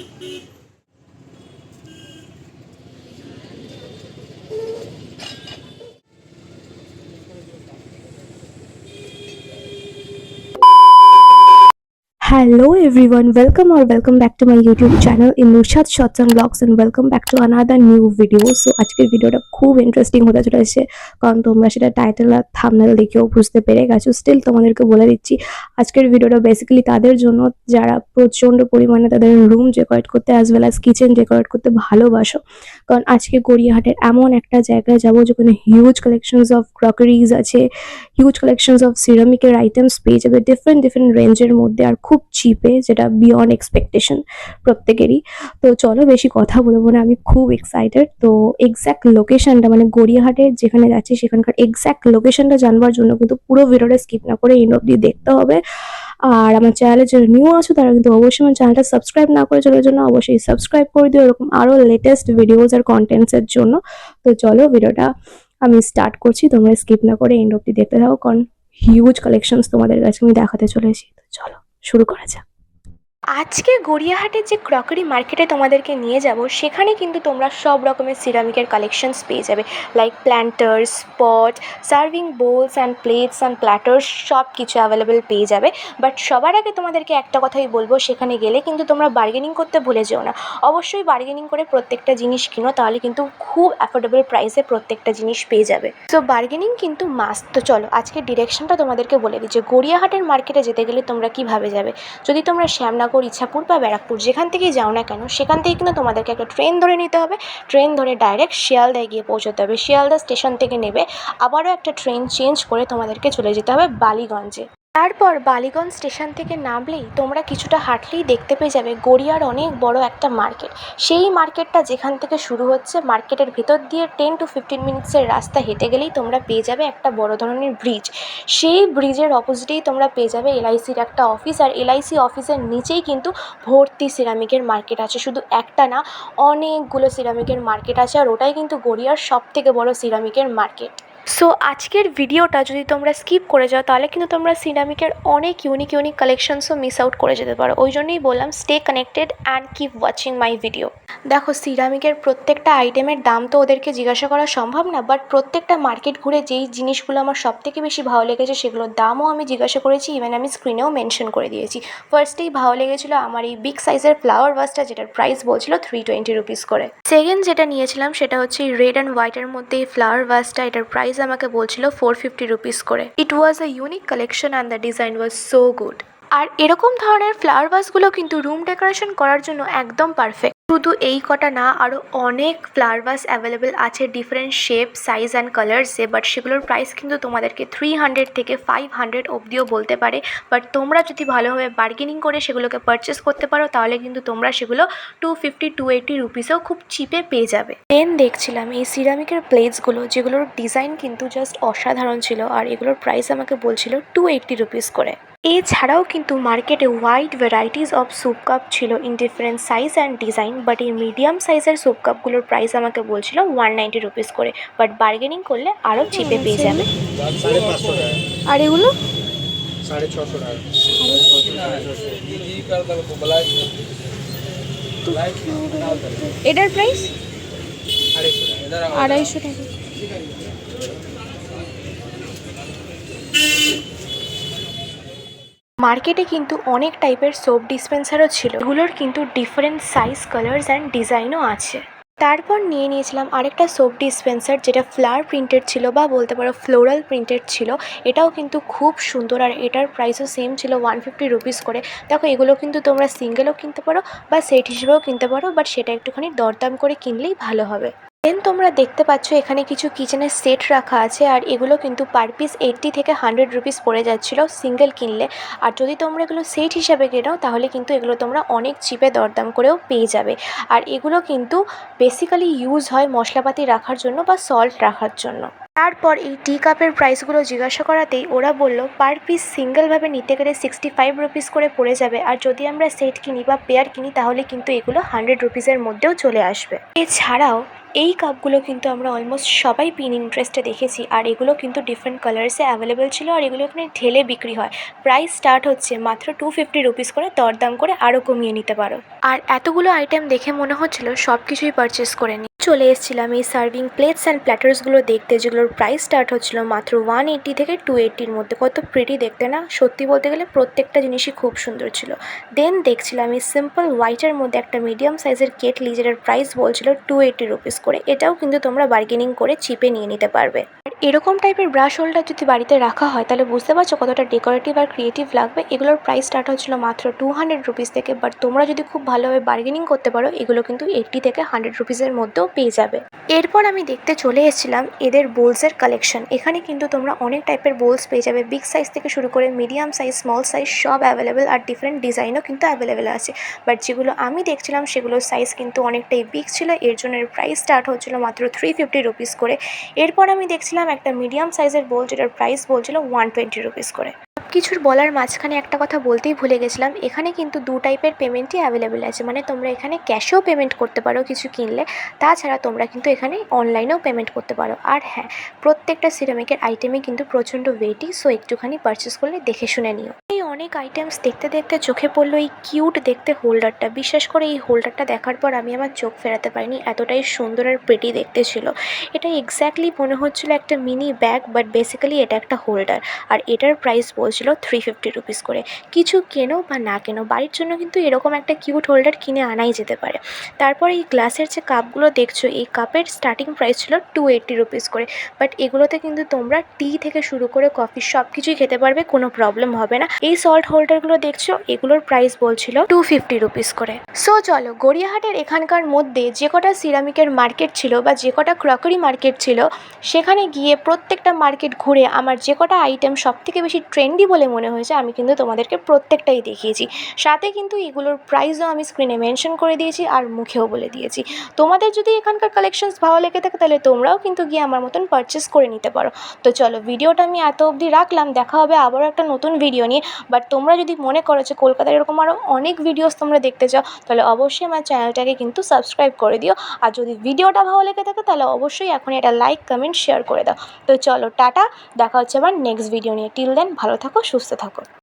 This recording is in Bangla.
Beep, beep. Everyone, welcome or welcome back to my YouTube channel in Nurshad Shots and Vlogs and welcome back to another new video. So আজকের ভিডিওটা খুব ইন্টারেস্টিং হতে চলেছে কারণ তোমরা সেটা টাইটেল আর থামনেল দেখেও বুঝতে পেরে গেছো। স্টিল তোমাদেরকে বলে দিচ্ছি আজকের ভিডিওটা বেসিক্যালি তাদের জন্য যারা প্রচণ্ড পরিমাণে তাদের রুম ডেকোরেট করতে as well as kitchen decorate করতে ভালোবাসো। কারণ আজকে গড়িয়াহাটের এমন একটা জায়গায় যাব যেখানে হিউজ কালেকশনস অফ ক্রকারিজ আছে হিউজ কালেকশনস অফ সিরামিকের আইটেমস পেয়ে যাবে ডিফারেন্ট ডিফারেন্ট রেঞ্জের মধ্যে। আর খুব চিপে যেটা বিয়ন্ড এক্সপেকটেশন প্রত্যেকেরই। তো চলো বেশি কথা বলব না, আমি খুব এক্সাইটেড তো এক্স্যাক্ট লোকেশনটা মানে গড়িয়াহাটে যেখানে যাচ্ছি, সেখানকার এক্স্যাক্ট লোকেশনটা জানবার জন্য কিন্তু পুরো ভিডিওটা স্কিপ না করে এন্ড অব্দি দেখতে হবে। আর আমার চ্যানেলে যারা নিউ আছো, তারা কিন্তু অবশ্যই আমার চ্যানেলটা সাবস্ক্রাইব না করে চলার জন্য অবশ্যই সাবস্ক্রাইব করে দিও, এরকম আরও লেটেস্ট ভিডিওস আর কন্টেন্টসের জন্য। তো চলো ভিডিওটা আমি স্টার্ট করছি, তোমরা স্কিপ না করে এন্ড অব্দি দেখতে থাকো, কারণ হিউজ কালেকশনস তোমাদের কাছে আমি দেখাতে চলেছি। তো চলো। শুরু করা যাক। আজকে গড়িয়াহাটের যে ক্রকারি মার্কেটে তোমাদেরকে নিয়ে যাব, সেখানে কিন্তু তোমরা সব রকমের সিরামিকের কালেকশনস পেয়ে যাবে। Like planters spot serving bowls and plates and platters সব কিছু অ্যাভেলেবেল পেয়ে যাবে। বাট সবার আগে তোমাদেরকে একটা কথাই বলব, সেখানে গেলে কিন্তু তোমরা বার্গেনিং করতে ভুলে যেও না। অবশ্যই বার্গেনিং করে প্রত্যেকটা জিনিস কিনো, তাহলে কিন্তু খুব অ্যাফোর্ডেবল প্রাইসে প্রত্যেকটা জিনিস পেয়ে যাবে। তো বার্গেনিং কিন্তু মাস্ট তো চলো আজকে ডিরেকশনটা তোমাদেরকে বলে দিচ্ছি গড়িয়াহাটের মার্কেটে যেতে গেলে তোমরা কীভাবে যাবে? যদি তোমরা শ্যামনগর ইচ্ছাপুর বা ব্যারাকপুর, যেখান থেকেই যাও না কেন, সেখান থেকে কিন্তু তোমাদেরকে একটা ট্রেন ধরে নিতে হবে। ট্রেন ধরে ডাইরেক্ট শিয়ালদায় গিয়ে পৌঁছতে হবে। শিয়ালদা স্টেশন থেকে নেবে। আবারও একটা ট্রেন চেঞ্জ করে তোমাদেরকে চলে যেতে হবে বালিগঞ্জে। তারপর বালিগঞ্জ স্টেশন থেকে নামলেই তোমরা কিছুটা হাঁটলেই দেখতে পেয়ে যাবে গড়িয়ার অনেক বড় একটা মার্কেট। সেই মার্কেটটা যেখান থেকে শুরু হচ্ছে, মার্কেটের ভেতর দিয়ে টেন টু ফিফটিন মিনিটসের রাস্তা হেঁটে গেলেই তোমরা পেয়ে যাবে একটা বড় ধরনের ব্রিজ সেই ব্রিজের অপোজিটেই তোমরা পেয়ে যাবে এলআইসির একটা অফিস আর এলআইসি অফিসের নিচেই কিন্তু ভর্তি সিরামিকের মার্কেট আছে। শুধু একটা না, অনেকগুলো সিরামিকের মার্কেট আছে, আর ওটাই কিন্তু গড়িয়ার সব থেকে বড় সিরামিকের মার্কেট সো আজকের ভিডিওটা যদি তোমরা স্কিপ করে যাও, তাহলে কিন্তু তোমরা সিরামিকের অনেক ইউনিক ইউনিক কালেকশনসও মিস আউট করে যেতে পারো। ওই জন্যই বললাম stay connected and keep watching my video দেখো সিরামিকের প্রত্যেকটা আইটেমের দাম তো ওদেরকে জিজ্ঞাসা করা সম্ভব না বাট প্রত্যেকটা মার্কেট ঘুরে যেই জিনিসগুলো আমার সব থেকে বেশি ভালো লেগেছে, সেগুলোর দামও আমি জিজ্ঞাসা করেছি ইভেন আমি স্ক্রিনেও মেনশন করে দিয়েছি। ফার্স্টেই ভালো লেগেছিলো আমার এই বিগ সাইজের ফ্লাওয়ার ভাসটা যেটার প্রাইস বলছিল থ্রি টোয়েন্টি রুপিস করে। সেকেন্ড যেটা নিয়েছিলাম, সেটা হচ্ছে রেড অ্যান্ড হোয়াইটের মধ্যে এই ফ্লাওয়ার ভাসটা এটার প্রাইস আমাকে বলছিল ফোর ফিফটি রুপিস করে। It was a unique collection and the design was so good আর এরকম ধরনের ফ্লাওয়ার ভাসগুলো কিন্তু রুম ডেকোরেশন করার জন্য একদম পারফেক্ট শুধু এই কটা না আরও অনেক ফ্লাওয়ার অ্যাভেলেবেল আছে ডিফারেন্ট শেপ সাইজ অ্যান্ড কালার্সে বাট সেগুলোর প্রাইস কিন্তু তোমাদেরকে থ্রি হান্ড্রেড থেকে ফাইভ হান্ড্রেড অবধিও বলতে পারে। বাট তোমরা যদি ভালোভাবে বার্গেনিং করে সেগুলোকে পারচেস করতে পারো, তাহলে কিন্তু তোমরা সেগুলো টু ফিফটি টু এইটি রুপিসেও খুব চিপে পেয়ে যাবে। দেন দেখছিলাম এই সিরামিকের প্লেটসগুলো যেগুলোর ডিজাইন কিন্তু জাস্ট অসাধারণ ছিল, আর এগুলোর প্রাইস আমাকে বলছিল টু এইটটি রুপিস করে। এছাড়াও কিন্তু মার্কেটে wide varieties of soup cup ছিল in different size and design but এই মিডিয়াম সাইজের স্যুপ কাপগুলোর প্রাইস আমাকে বলছিল ওয়ান নাইনটি রুপিস করে বাট বার্গেনিং করলে আরও চিপে পেয়ে যাবে। পাঁচশো টাকা। আর এগুলো এটার প্রাইস আড়াইশো টাকা আড়াইশো টাকা মার্কেটে কিন্তু অনেক টাইপের সোপ ডিসপেন্সারও ছিল। এগুলোর কিন্তু ডিফারেন্ট সাইজ কালার্স অ্যান্ড ডিজাইনও আছে। তারপর নিয়ে নিয়েছিলাম আরেকটা সোপ ডিসপেন্সার যেটা ফ্লাওয়ার প্রিন্টেড ছিল বা বলতে পারো ফ্লোরাল প্রিন্টেড ছিল। এটাও কিন্তু খুব সুন্দর আর এটার প্রাইসও সেম ছিল ওয়ান ফিফটি রুপিস করে। দেখো, এগুলো কিন্তু তোমরা সিঙ্গেলও কিনতে পারো বা সেট হিসেবেও কিনতে পারো বাট সেটা একটুখানি দরদাম করে কিনলেই ভালো হবে। তোমরা দেখতে পাচ্ছ এখানে কিছু কিচেনের সেট রাখা আছে আর এগুলো কিন্তু পার পিস এইটটি থেকে হান্ড্রেড রুপিস পড়ে যাচ্ছিল সিঙ্গেল কিনলে। আর যদি তোমরা এগুলো সেট হিসাবে কেনাও তাহলে কিন্তু এগুলো তোমরা অনেক চিপে দরদাম করেও পেয়ে যাবে। আর এগুলো কিন্তু বেসিক্যালি ইউজ হয় মশলাপাতি রাখার জন্য বা সল্ট রাখার জন্য। তারপর এই টি কাপের প্রাইসগুলো জিজ্ঞাসা করাতেই ওরা বলল পার পিস সিঙ্গেলভাবে নিতে গেলে সিক্সটি ফাইভ রুপিস করে পড়ে যাবে। আর যদি আমরা সেট কিনি বা পেয়ার কিনি, তাহলে কিন্তু এগুলো হান্ড্রেড রুপিসের মধ্যেও চলে আসবে। এছাড়াও এই কাপগুলো কিন্তু আমরা অলমোস্ট সবাই পিন ইন্টারেস্টে দেখেছি, আর এগুলো কিন্তু ডিফারেন্ট কালার্সে অ্যাভেলেবেল ছিল, আর এগুলো এখানে ঢেলে বিক্রি হয়। প্রাইস স্টার্ট হচ্ছে মাত্র টু ফিফটি রুপিস করে, দরদাম করে আরও কমিয়ে নিতে পারো। আর এতগুলো আইটেম দেখে মনে হচ্ছিল সব কিছুই পারচেস করে নিই। চলে এসেছিলাম এই সার্ভিং প্লেটস অ্যান্ড প্ল্যাটার্সগুলো দেখতে, যেগুলোর প্রাইস স্টার্ট হচ্ছিল মাত্র ওয়ান এইটি থেকে টু এইটির মধ্যে। কত প্রিটি দেখতে না? সত্যি বলতে গেলে প্রত্যেকটা জিনিসই খুব সুন্দর ছিল। দেন দেখছিলাম এই সিম্পল হোয়াইটের মধ্যে একটা মিডিয়াম সাইজের কেটলি যেটার প্রাইস বলছিল টু এইটি রুপিস করে। এটাও কিন্তু তোমরা বার্গেনিং করে চিপে নিয়ে নিতে পারবে। এরকম টাইপের ব্রাশ হোল্ডার যদি বাড়িতে রাখা হয়, তাহলে বুঝতে পারছ কতটা ডেকোরেটিভ আর ক্রিয়েটিভ লাগবে। এগুলোর প্রাইস স্টার্ট হচ্ছিল মাত্র টু হান্ড্রেড রুপিস থেকে বাট তোমরা যদি খুব ভালোভাবে বার্গেনিং করতে পারো, এগুলো কিন্তু এইটটি থেকে হান্ড্রেড রুপিসের মধ্যেও পেয়ে যাবে। এরপর আমি দেখতে চলে এসেছিলাম এদের বোলসের কালেকশন এখানে কিন্তু তোমরা অনেক টাইপের বোলস পেয়ে যাবে বিগ সাইজ থেকে শুরু করে মিডিয়াম সাইজ স্মল সাইজ সব অ্যাভেলেবেল আর ডিফারেন্ট ডিজাইনও কিন্তু অ্যাভেলেবেল আছে। বাট যেগুলো আমি দেখছিলাম, সেগুলোর সাইজ কিন্তু অনেকটাই বিগ ছিল, এর জন্য এর প্রাইস স্টার্ট হচ্ছিল মাত্র থ্রি ফিফটি রুপিস করে। এরপর আমি দেখছিলাম একটা মিডিয়াম সাইজের বোল যেটার প্রাইস বলছিল ওয়ান টোয়েন্টি রুপিস করে। কিছুর বলার মাঝখানে একটা কথা বলতেই ভুলে গেছিলাম। এখানে কিন্তু দু টাইপের পেমেন্টই অ্যাভেলেবেল আছে। মানে তোমরা এখানে ক্যাশেও পেমেন্ট করতে পারো কিছু কিনলে। তাছাড়া তোমরা কিন্তু এখানে অনলাইনেও পেমেন্ট করতে পারো। আর হ্যাঁ প্রত্যেকটা সিরামিকের আইটেমই কিন্তু প্রচণ্ড ওয়েটি সো একটুখানি পারচেস করলে দেখে শুনে নিও। এই অনেক আইটেমস দেখতে দেখতে চোখে পড়ল এই কিউট দেখতে হোল্ডারটা বিশেষ করে এই হোল্ডারটা দেখার পর আমি আমার চোখ ফেরাতে পারিনি। এতটাই সুন্দর আর প্রেটি দেখতে ছিল। এটা এক্স্যাক্টলি মনে হচ্ছিল একটা মিনি ব্যাগ বাট বেসিক্যালি এটা একটা হোল্ডার আর এটার প্রাইস বলছিল থ্রি ফিফটি রুপিস করে। কিছু কেনো বা না কেনো, বাড়ির জন্য কিন্তু এরকম একটা কিউট হোল্ডার কিনে আনাই যেতে পারে। তারপর এই গ্লাসের যে কাপগুলো দেখছ, এই কাপের স্টার্টিং প্রাইস ছিল টু এইট্টি রুপিস করে। বাট এগুলোতে কিন্তু তোমরা টি থেকে শুরু করে কফি সব কিছুই খেতে পারবে, কোনো প্রবলেম হবে না। এই সল্ট হোল্ডারগুলো দেখছ, এগুলোর প্রাইস বলছিল টু ফিফটি রুপিস করে। সো চলো, গড়িয়াহাটের এখানকার মধ্যে যে কটা সিরামিকের মার্কেট ছিল বা যে কটা ক্রকারি মার্কেট ছিল, সেখানে গিয়ে প্রত্যেকটা মার্কেট ঘুরে আমার যে কটা আইটেম সব থেকে বেশি ট্রেন্ডি বলে মনে হয়েছে, আমি কিন্তু তোমাদেরকে প্রত্যেকটাই দেখিয়েছি। সাথে কিন্তু এগুলোর প্রাইসও আমি স্ক্রিনে মেনশন করে দিয়েছি আর মুখেও বলে দিয়েছি। তোমাদের যদি এখানকার কালেকশনস ভালো লেগে থাকে, তাহলে তোমরাও কিন্তু গিয়ে আমার মতন পারচেস করে নিতে পারো। তো চলো, ভিডিওটা আমি এত অবধি রাখলাম, দেখা হবে আবারও একটা নতুন ভিডিও নিয়ে। বাট তোমরা যদি মনে করো যে কলকাতার এরকম আরও অনেক ভিডিওস তোমরা দেখতে চাও, তাহলে অবশ্যই আমার চ্যানেলটাকে কিন্তু সাবস্ক্রাইব করে দিও। আর যদি ভিডিওটা ভালো লেগে থাকে, তাহলে অবশ্যই এখন এটা লাইক কমেন্ট শেয়ার করে দাও। তো চলো, টাটা, দেখা হচ্ছে আবার নেক্সট ভিডিও নিয়ে। টিল দেন ভালো থাকো সুস্থ থাকো।